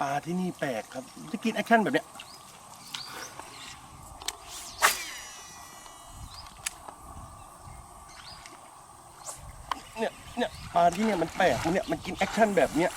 ปลาที่นี่แปลกครับ จะกินแอคชั่นแบบเนี้ยเนี่ยเนี่ยปลาที่เนี่ยมันแปลกมันเนี่ยมันกินแอคชั่นแบบเนี้ย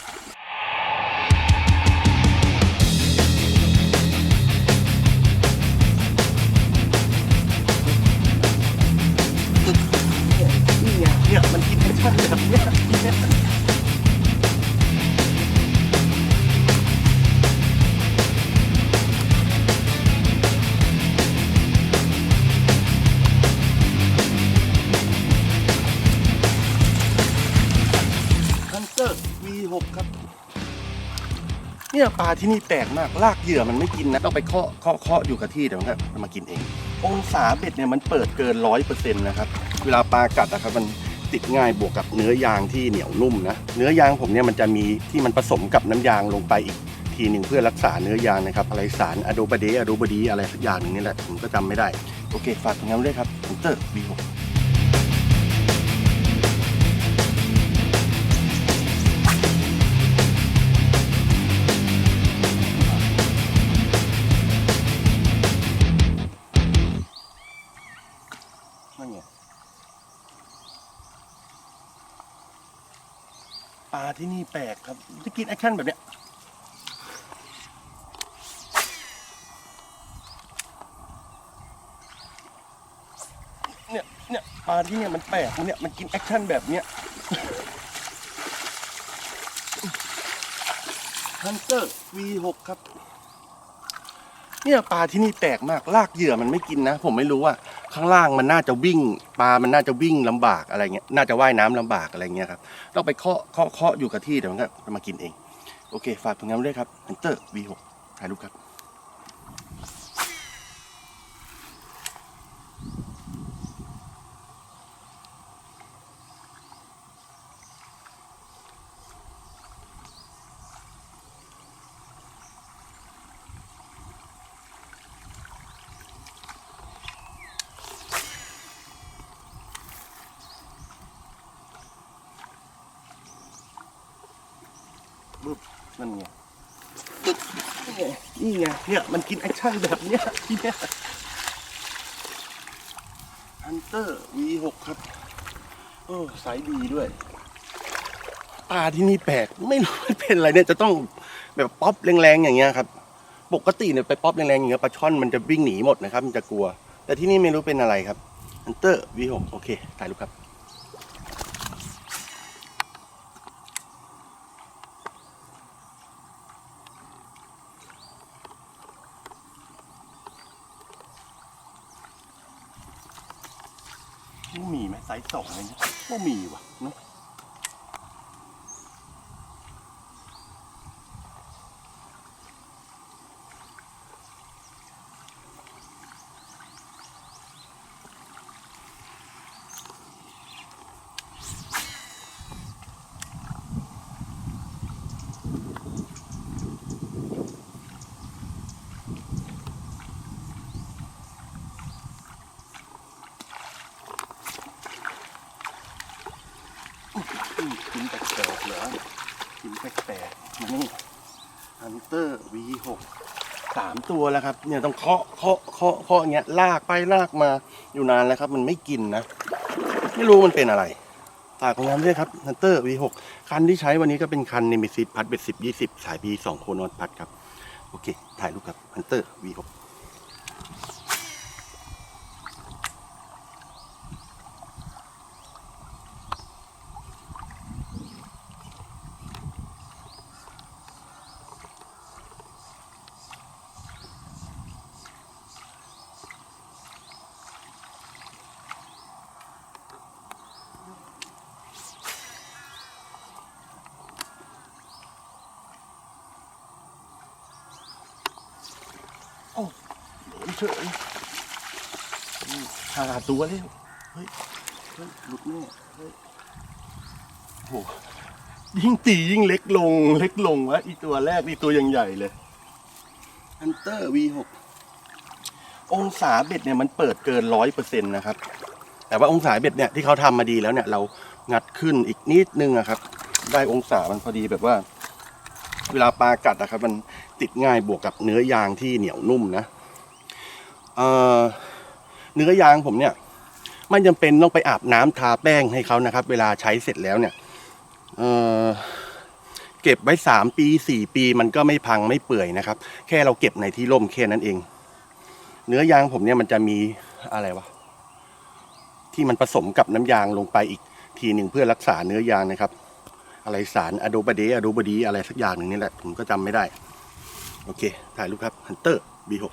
ครับ เนี่ยปลาที่นี่แปลกมากลากเหยื่อมันไม่กินนะต้องไปเคาะเคาะเคาะอยู่กับที่เดี๋ยวมันก็มันมากินเอง องศาเบ็ดเนี่ยมันเปิดเกินร้อยเปอร์เซ็นต์นะครับ เวลาปลากัดนะครับมันติดง่ายบวกกับเนื้อยางที่เหนียวนุ่มนะเนื้อยางผมเนี่ยมันจะมีที่มันผสมกับน้ำยางลงไปอีกทีหนึ่งเพื่อรักษาเนื้อยางนะครับอะไรสารอะโดบเดอะโดบดีอะไรสักอย่างหนึงนี่แหละผมก็จำไม่ได้ โอเค ฝากตรงนั้นด้วยครับฮันเตอร์ V6 นั่น ที่นี่แปลกครับจะกินแอคชั่นแบบเนี้ยเนี่ยเนี่ยปลาที่เนี่ยมันแปลกมันเนี่ยมันกินแอคชั่นแบบเนี้ยฮันเตอร์ V6 ครับ เนี่ยปลาที่นี่แตกมากลากเหยื่อมันไม่กินนะ ผมไม่รู้ว่าข้างล่างมันน่าจะวิ่ง ปลามันน่าจะวิ่งลำบากอะไรเงี้ยน่าจะว่ายน้ำลำบากอะไรเงี้ยครับต้องไปเคาะเคาะเคาะอยู่กับที่เดี๋ยวมันก็มากินเอง โอเค ฝากผลงานด้วยครับ Hunter V6 ถ่ายรูปครับ บึ๊บนั่นไงบึ๊บนี่ไงนี่ไงเนี่ยมันกินแอคชั่นแบบเนี้ยที่เนี้ยฮันเตอร์ V6 ครับโอ้สายดีด้วยปลาที่นี่แปลกไม่รู้มันเป็นอะไรเนี่ยจะต้องแบบป๊อปแรงๆอย่างเงี้ยครับ ปกติเนี่ยไปป๊อปแรงๆอย่างเงี้ยปลาช่อนมันจะวิ่งหนีหมดนะครับ มันจะกลัว แต่ที่นี่ไม่รู้เป็นอะไรครับฮันเตอร์ V6 โอเคถ่ายรูปครับ มีไหมไซส์สองอะไรเงี้ยไม่มีว่ะเนาะ อืมกินแปลกๆเหรอกินแปลกๆมานี่ฮันเตอร์ V6 สามตัวแล้วครับ เนี่ยต้องเคาะเคาะเคาะเคาะอย่างเงี้ยลากไปลากมาอยู่นานแล้วครับ มันไม่กินนะ ไม่รู้มันเป็นอะไรฝากของน้ำด้วยครับฮันเตอร์ V6 คันที่ใช้วันนี้ก็เป็นคันเนมิซิพัดเบ็ดสิบยี่สิบสาย B สองโคนอนพัดครับ โอเค ถ่ายรูปครับฮันเตอร์ V6 โฉยอืมหาตัวแล้วเฮ้ยเฮ้ยหลุดแน่เฮ้ยโอ้โหยิ่งตียิ่งเล็กลงเล็กลงวะอีตัวแรกนี่ตัวยังใหญ่เลยฮันเตอร์ V6 องศาเบ็ดเนี่ยมันเปิดเกินร้อยเปอร์เซ็นต์นะครับ แต่ว่าองศาเบ็ดเนี่ยที่เขาทำมาดีแล้วเนี่ย เรางัดขึ้นอีกนิดนึงอะครับ ได้องศามันพอดีแบบว่า เวลาปลากัดนะครับ มันติดง่ายบวกกับเนื้อยางที่เหนียวนุ่มนะ เนื้อยางผมเนี่ยไม่จำเป็นต้องไปอาบน้ำทาแป้งให้เขานะครับ เวลาใช้เสร็จแล้วเนี่ยเออเก็บไว้สามปีสี่ปีมันก็ไม่พังไม่เปื่อยนะครับ แค่เราเก็บในที่ร่มแค่นั้นเอง เนื้อยางผมเนี่ยมันจะมีอะไรวะที่มันผสมกับน้ำยางลงไปอีก ทีหนึ่งเพื่อรักษาเนื้อยางนะครับ อะไรสารอะโดบาเดอะโดบดีอะไรสักอย่างหนึ่งนี่แหละ ผมก็จำไม่ได้ โอเค ถ่ายรูปครับ Hunter B6